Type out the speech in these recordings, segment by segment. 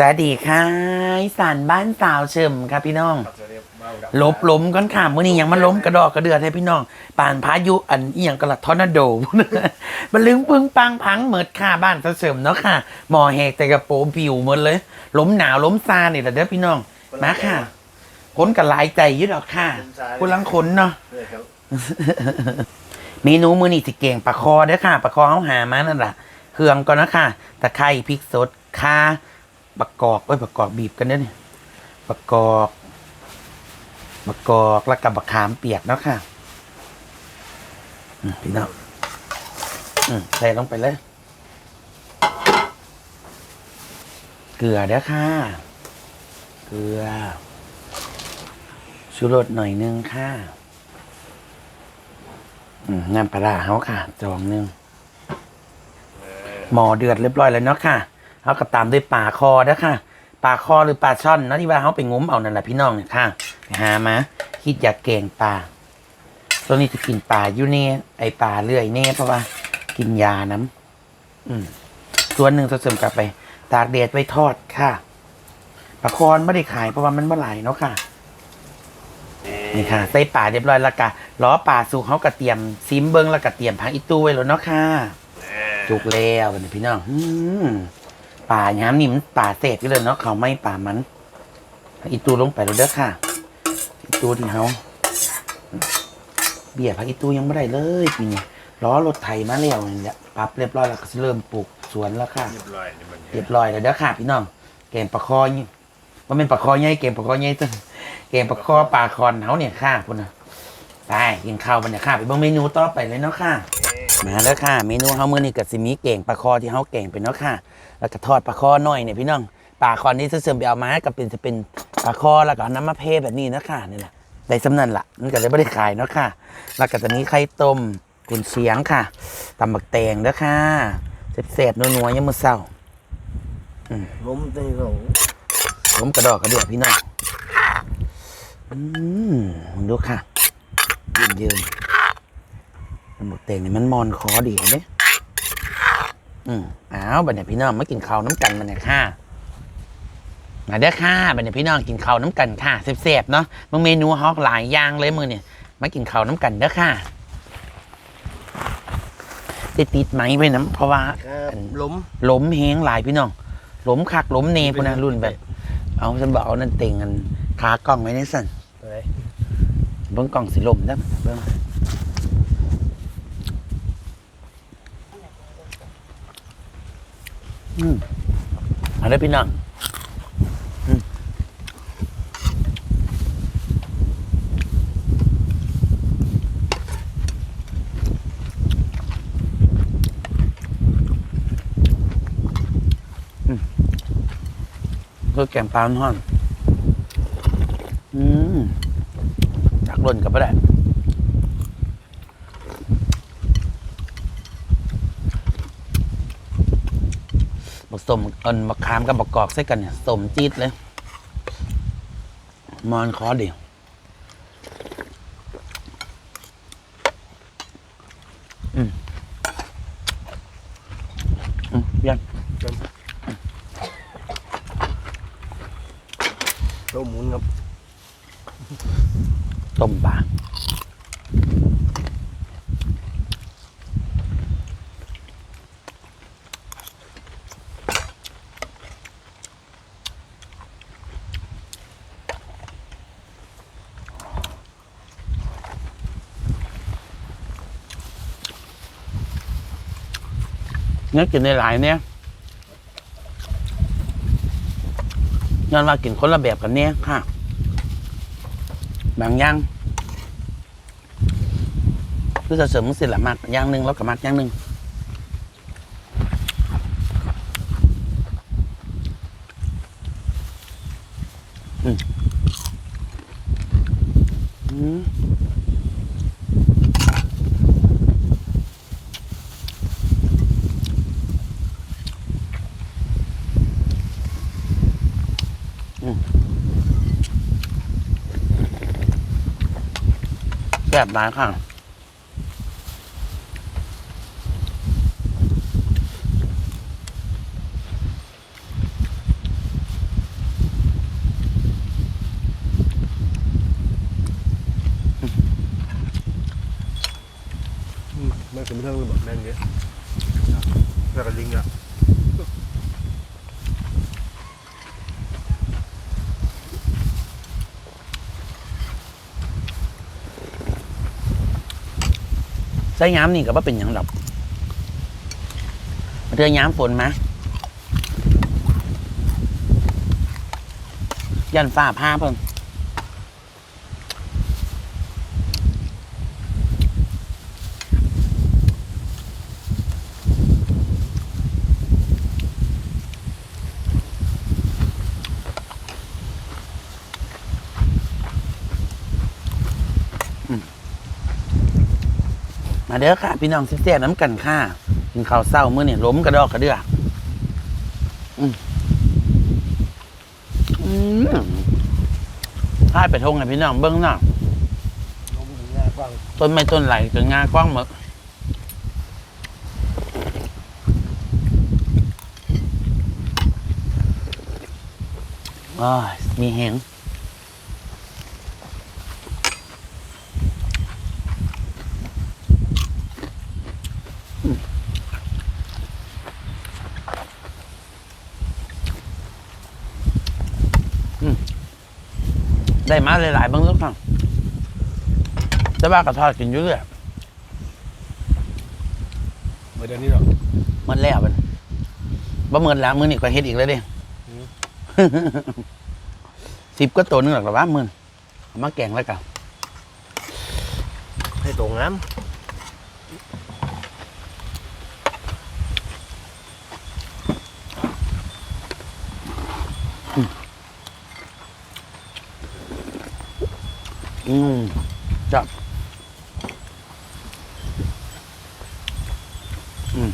สวัสดีค่ะอีสานบ้านสาวเฉิมครับพี่น้อง ลบล้มก้อนขามมื่อนี้ยังมาล้มกระดอกกระเดือดให้พี่น้องป่านพายุอันอีหยังกระทอร์นาโดมันลึงปึ้งปังพังเหมิดค่าบ้านสาวเฉิมเนาะค่ะ หมอแหกแต่กระโปรงปิวหมดเลย ล้มหนาวล้มซาเนี่ยแหละเด้อพี่น้องมาค่ะคนกับหลายใจอยึดออกค่ะคนลังคนเนาะเมนูมือนี่สิเก่งปลาคอเด้อค่ะปลาคอเขาหามานั่นแหละเครื่องก่อนนะค่ะตะไคร้พริกสดข่า บักกอกเอ้ยบักกอกบีบกันเด้อนี่บักกอกบักกอกแล้วกับบักขามเปียกเนาะค่ะอืมพี่น้องอืมใส่ลงไปเลยเกลือเด้อค่ะ เกลือชูรสหน่อยนึงค่ะอืมน้ำปลาเขาค่ะ จองหนึ่งหมอเดือดเรียบร้อยแล้วเนาะค่ะ เขาก็ตามด้วยปลาคอนะค่ะปลาคอหรือปลาช่อนนาะที่ว่าเขาไปงมเอานั่นแหละพี่น้องเนี่ยค่ะไปหามาคิดอยากแกงปลาตัวนี้จะกินปลาอยู่เนี่ยไอปลาเลื่อยเนี่ยเพราะว่ากินยาน้ำอืมส่วนหนึ่งจะเสริมกลับไป ตากแดดไว้ทอดค่ะปลาคอนไม่ได้ขายเพราะว่ามันเมื่อไหร่เนาะค่ะนี่ค่ะใส่ป่าเรียบร้อยแล้วกะล้อป่าสู่เขากระเตรียมซิมเบิงแล้วกระเตรียมพักอีตู้ไว้แล้วเนาะค่ะจุกแล้วพี่น้องอืม ป่าย้ำนี่มันป่าเศษก็เลยเนาะเขาไม่ป่ามันพักอีตู้ลงไปแล้วเด้อค่ะ อีตู้ที่เขาเบี้ยพักอีตู้ยังไม่ได้เลยปีนี้ล้อรถไถมาแล้วเนี่ยปรับเรียบร้อยแล้วก็สิเริ่มปลูกสวนแล้วค่ะ เรียบร้อยนี่มันเรียบร้อยแล้วเด้อค่ะพี่น้องแกงปลาคอนี่มันเป็นปลาคอใหญ่แกงปลาคอใหญ่ตึ้งแกงปลาคอปลาคอนเขาเนี่ยค่ะพุ่นนะไปกินข้าวมันเนี่ยค่ะไปเบิ่งเมนูต่อไปเลยเนาะค่ะ มาแล้วค่ะ เมนูเฮามื้อนี้ก็สิมีแกงปลาคอที่เฮาแกงเป็นเนาะค่ะ แล้วก็ทอดปลาคอหน่อยเนี่ยพี่น้องปลาคอนนี่เสริมไปเอามาก็เป็นจะเป็นปลาคอแล้วก็เอาน้ำมะเพร้แบบนี้เนาะค่ะนี่แหละได้สำนันละมันก็เลยไม่ได้ขายเนาะค่ะ แล้วก็จะมีไข่ต้มกุนเชียงค่ะตำบักแตงเด้อค่ะเสร็จๆนัวๆยามมื้อเช้าล้มตีเขาผมกระดอกกระเดือกพี่น้องอืมมึงดูค่ะยืนยืนมันหมดเต่งนี่มันมอนคอดีเนี่ย อืมอ้าวบัดเนี่ยพี่น้องมากินข้าวน้ำกันมันเนี่ยค่ะมาเด้อค่ะบัดเนี่ยพี่น้องกินข้าวน้ำกันค่ะเสียบๆเนาะมึงเมนูฮอกหลายอย่างเลยมือเนี่ยมากินข้าวน้ำกันเด้อค่ะติดติดๆไหมไปน้ำเพราะว่าครับล้มล้มแห้งหลายพี่น้องล้มคักล้มเนพวกนั้นรุ่นแบบ เอาฉันบอกเอานั่นเต็งกันขากล้องไว้ในสั่นอะไรเบิ้งกล้องสิลมได้อเบิ้ง อืมเอะไรพี่น้องอืมอืมเพื่อแกงปลาห่อนอืมจักล่นกับไม่ได้ สมเอินมะขามกับบักกอกใส่กันเนี่ยสมจี๊ดเลย มอนคอเดียวอืมอืมยังตัวหมุนครับต้มปลา นื้อกินในหลายเนี่ยย้อนว่ากินคนละแบบกันเนี่ยค่ะบางอย่างคือจะเสริมสิละมากอย่างหนึ่งแล้วก็มากอย่างหนึ่ง แบบหลานค่ะงไม่เป็นเรื่องเลยแบบแม่งเนี้ยแต่กระลิงอะ ใส่ย้ำนี่ก็บ่าเป็นหยังดอกเรือย้ำฝนมายันฝ้าผ้าเพิ่ม เด้อค่ะ พี่น้องเสียน้ำกันค่ะกินข้าวเศร้าเมื้อนี่ล้มกระดอกกระเดือกอืมอืมพายไปทงให้พี่น้องเบิ้งหน้าต้นไม้ต้นไหลจนงากว้างหมดอ้ายมีแหง ได้มาหลายๆเบ้างลูกค่ะแต่ว่ากระทอดกินอยู่เรื่อยเมื่อเดือนนี้หรอมันแล้วมันบ่เมินแล้วมือนี่ก็เฮ็ดอีกแล้วเด้อืมสิบก็ตัวหนึงหรอกหรอวะมือนเอามาแกงแล้วกันให้ตรงน้ อืมจับอืม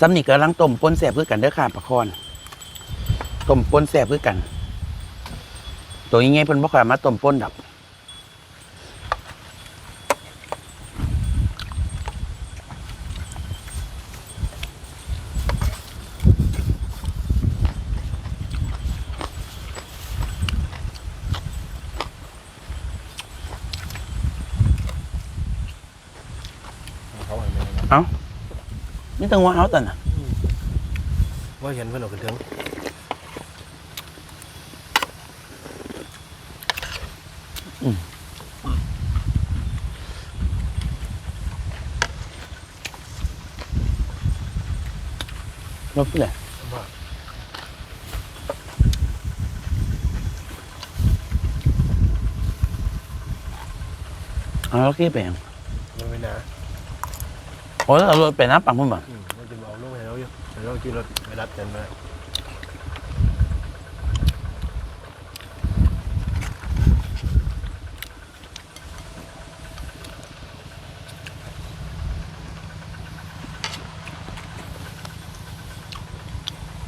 สำนิกำลังต้มป้นแสบเพื่อกันเด้อค่ะประคอนต้มป้นแสบเพื่อกัน ตัวยังไงเพิ่นบ่ค่อยเอามาต้มป้นดับกำ เขาอะไรไม่นี่ต้องว่าเอาแต่น่ะว่าเห็นเพื่อนออกกันเถิงรบเลยว่าเอาแล้วขี้ไปยังมันไม่หนาโอ้ยเอารถไปน้ำปังพุ่นบ่อืมมันจะเอาลูกให้เราอยู่ให้เราขี่รถไปรับกันมา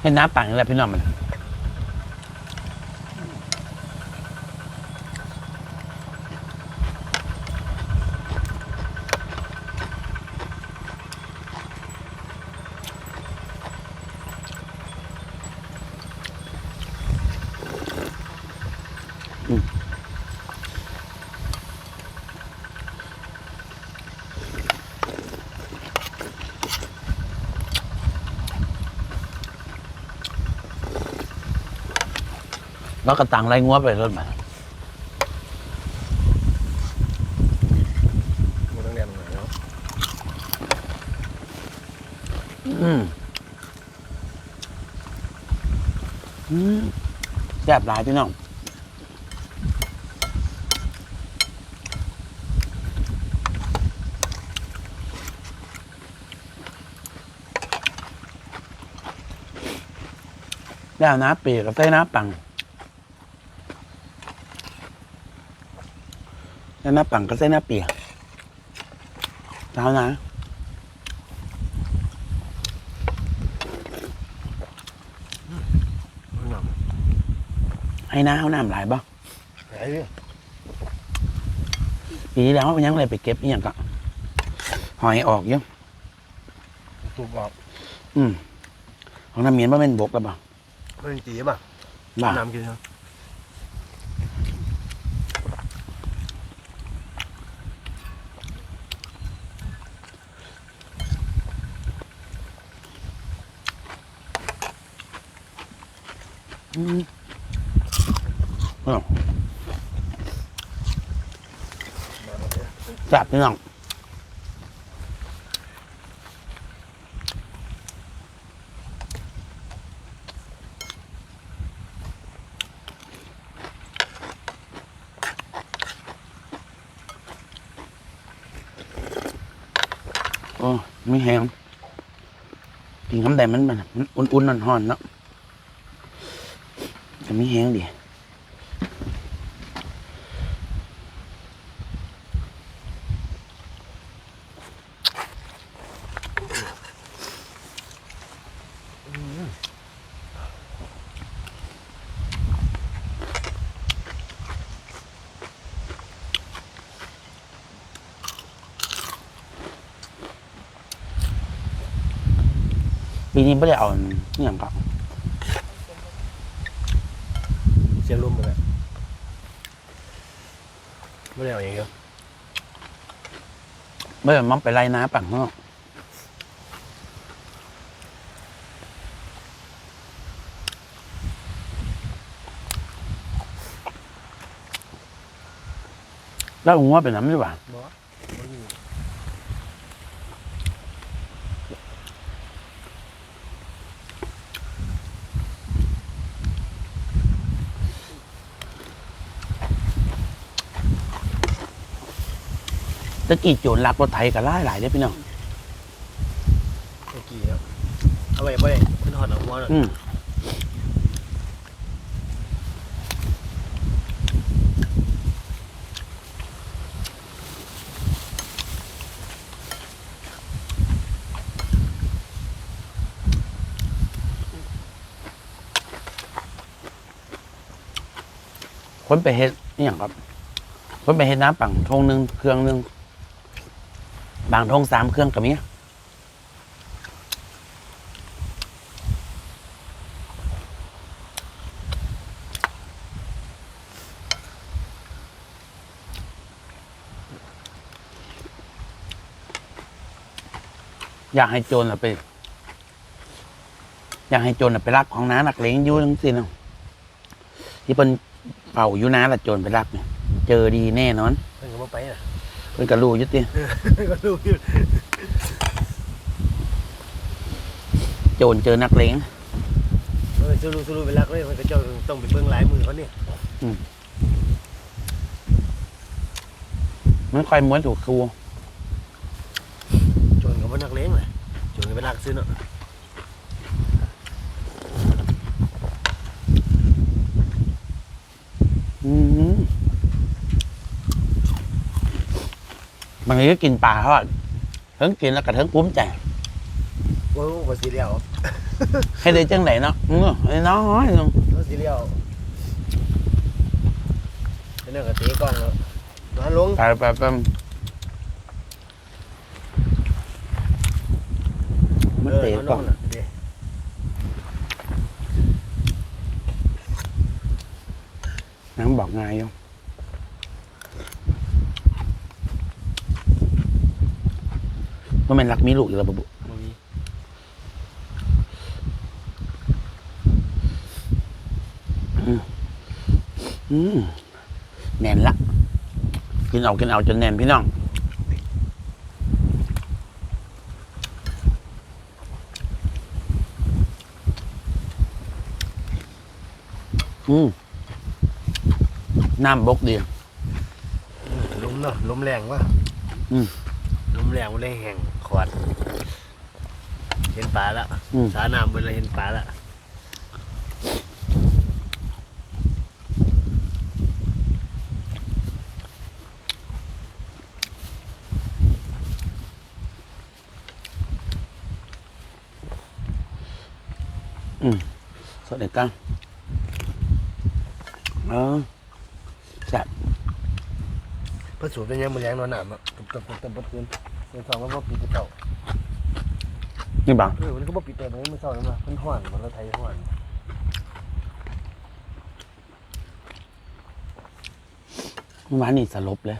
ให้น้ำปังนี่แหละพี่น้องมัน แล้วก็ตังไรงัวไปรถมามันต้องเรียนตรงไหนเนาะอืมอืมแซ่บหลายพี่น้อง แล้วน้ำเปียกกับใส่น้ำปังแล้วน้ำปังก็ใส่น้ำเปียกเท้านะมันหนักให้น้าเอาน้ำหลายบ่ไหนพี่ปีที่แล้วมันยังเลยไปเก็บอหย่างก็หอยออกเยอะตูบออกอืมของน้ำเมียนว่าเป็นบกแล้วบ่ เป็นตีป่ะน่ะน้ำกินครับอืมอ้าวจับนี่น้อง ไม่แห้งกินคำแดมันมันมันอุ่นๆนอนๆเนาะจะไม่แห้งดิ ปีนี้ไม่ได้เอาอหย่างก็เสียงลมหมดเลยไม่ได้เอาอย่างเดียวไม่ได้มันไปไล่น้าปังเนาะแล้วผมว่าเป็นน้ำดีกว่าบอสมันมีะกี้โจรลักรถไถก็หลายหลายได้อพี่น้องเมื่อกี้ครับเอาไว้บ่ได้ขึ้นหอดเอาหัวน่ะอืมคนไปเฮ็ดอหย่างครับคนไปเฮ็ดน้ำปังทงหนึ่งเครื่องหนึ่งบางทงสามเครื่องกับมีอยากให้โจรน่ะไป อยากให้โจรน่ะไปรักของน้าหนักเลงยู่ทั้งสิ้นเนาที่เป็นเป่าอยู่น้าละโจรไปรักเนี่ยเจอดีแน่นอน เพิ่นก็รู้อยุติก็รู้อยู่โจรเจอนักเลงเออสู้ๆสู้ๆไปรักเลยมันก็เจ้าต้องไปเบิ่งหลายมือเขาเนี่ยมันค่อยม้วนถูกครูโจนก็บ่นักเลงเลยโจนก็ไปรักซื้อเนาะอืม บางทีก็กินปลาทอดเทิงกินแล้วก็เทิงปุ้มใจโอ้ยบ่สิเลียวให้ได้จังไหนเนาะอือไอ้น้อยนึงบ่สิเลียวเป็นเรื่องกับตีกล้องแล้วนอนลงไปไปไปมันเตะนอนกลล่องงน่ะเด้น้ำบอกง่ายอ ยู่ว่ามันรักมีลูกอยู่แล้วบุบ่มีอืมแน่นละ กินเอากินเอาจนแน่นพี่น้อง อืมน้ำบกดีลมเนาะลมแรงวะอืมลมแรงมันเลยแห้ง ขวด เห็นปลาแล้วอืม สาน้ำเวลาเห็นปลาแล้วสวัสดีกันเออแซ่บเพื่อสูบเป็นยังมันแรงนอนหนามอะตุบตับตุบตับตุบคืน เสียงสองมันก็ปิดเต่านี่บังเออมันก็บ่ปิดแต่มันไม่เศร้าเลยมั้ยมันห้อนมันก็ไทยห้อนเมื่อวานนี่สลบเลย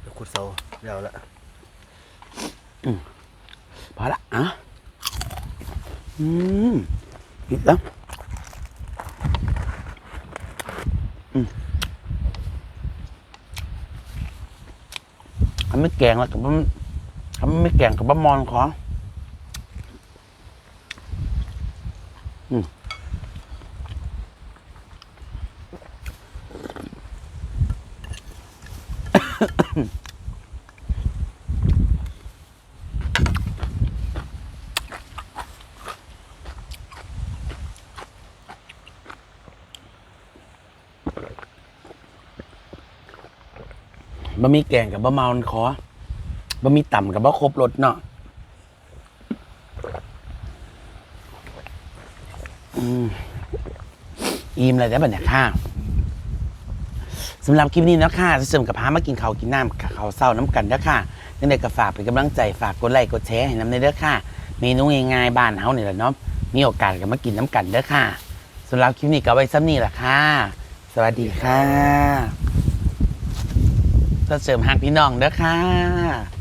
เดี๋ยวขุดเสา เดี๋ยวละ พอละอะอืมอีกแล้วอืม ทำไม่แกงแล้วกับมันทำไม่แกงกับบะมอนขออืมบะหมี่แกงกับบะมอนขอบะหมี่ต่ำกับบะครบรสเนาะอืมอิ่มเลยได้บัดเนี่ยค่ะสำหรับคลิปนี้นะค่ะจะเสริมกับพามากินข้าวกินน้ำข้าวเศร้าน้ำกันเด้อค่ะนั่นเด็กก็ฝากเป็นกำลังใจฝากกดไลค์กดแชร์ให้น้ำในเด้อค่ะ เมนูง่ายๆบ้านเฮาเนี่ยแหละเนาะมีโอกาสก็มากินน้ำกันเด้อค่ะสำหรับคลิปนี้ก็ไว้ซ้ำนี่แหละค่ะ สวัสดีค่ะ จะเสริมหักพี่น้องเด้อค่ะ